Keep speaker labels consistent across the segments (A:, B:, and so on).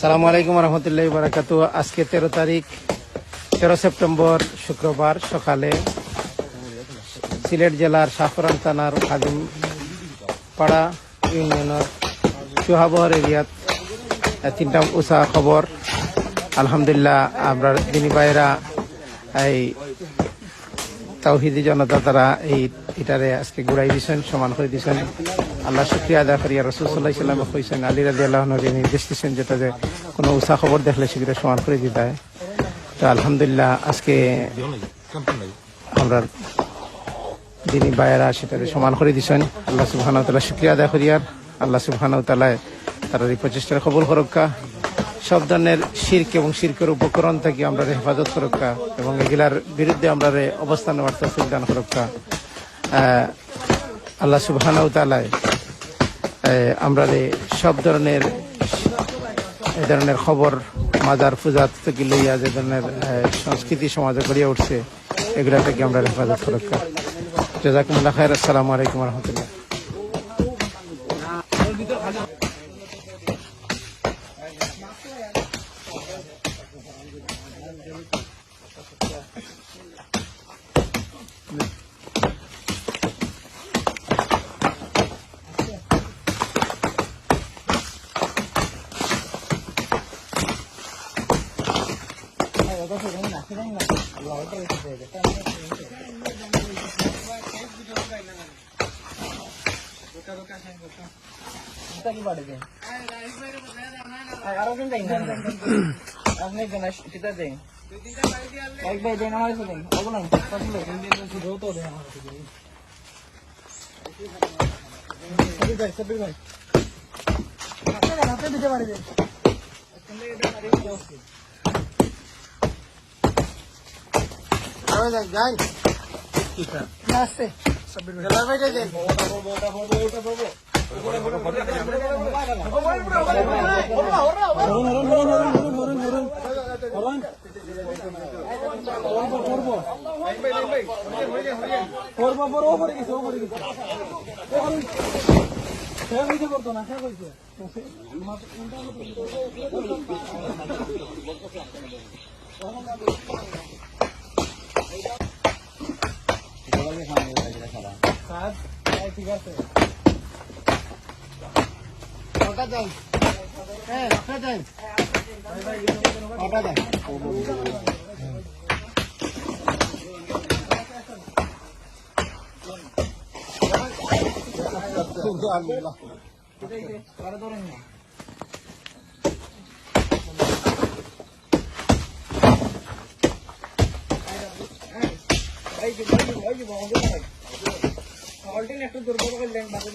A: সালামু আলাইকুম রহমতুল্লাহ বারাকাত আজকে তেরো তারিখ, তেরো সেপ্টেম্বর শুক্রবার সকালে সিলেট জেলার সাফরান থানার খাদিম পাড়া ইউনিয়নের সুহাবহর এরিয়াত তিনটা উষা খবর আলহামদুলিল্লাহ, আমরা দিনী ভাইরা এই তাওহিদি জনতা তারা এই এটারে আজকে ঘুরাই দিছেন, সমান করে দিছেন। আল্লাহ শুক্রিয়া আদা করি। রসুল সাল্লাহ ইসলামে কইছেন, আলী রাজি আল্লাহ নির্দেশ দিচ্ছেন যেটা যে কোনো উষা খবর দেখলে সেগুলো সমান করে দিতে হয় তো আলহামদুলিল্লাহ, আজকে আমরা দিনী বায়েরা সেটাকে সমান করে দিছেন। আল্লাহ সুবহান তালা শুক্রিয়া আদা করি। আর আল্লাহ সুবহান তালায় তারা এই প্রচেষ্টার কবল করক্কা সব ধরনের শির্ক এবং শির্কের উপকরণ থেকে আমরা হেফাজত সুরক্ষা এবং এগুলার বিরুদ্ধে আমরা অবস্থান দান করক্কা আহ, আল্লাহ সুবহান তালায় আমরা সব ধরনের এই ধরনের খবর মাজার পূজা থেকে লইয়া যে ধরনের সংস্কৃতি সমাজে গড়িয়ে উঠছে এগুলা থেকে আমরা হেফাজত করক্কা জাজাকুমুল্লাহ খায়ের আসসালামু আলাইকুম রহমতুল্লাহ। 哎，
B: 我都是扔了，扔了，老了不会扔了。
C: 我
B: 干都干下去了。Kita paduke. Ayo, ayo, ding. Asne ganesh, kita ding. Baik, baik, ding hamare se ding. Ogo lang, pasu le.
C: Do to ding hamare se ding. Sabir bhai, sabir bhai. Hatte le, hatte dite pare de.
B: Tumne eta pare de.
A: Ayo, ding, gang. Kita.
C: Naste. Sabir
A: bhai. Gela bhai de. Bota, bota, bota, bota, bota.
C: দেন ঠিক আছে
A: দেন হ্যাঁ ওটা দেন দেন
B: একটু দুর্বল করলেন বাকি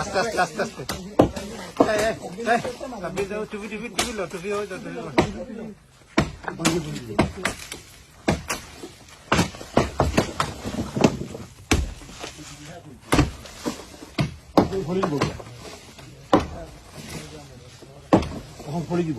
B: আস্তে আস্তে আস্তে আস্তে।
A: টুপি
B: দিব এখন দিব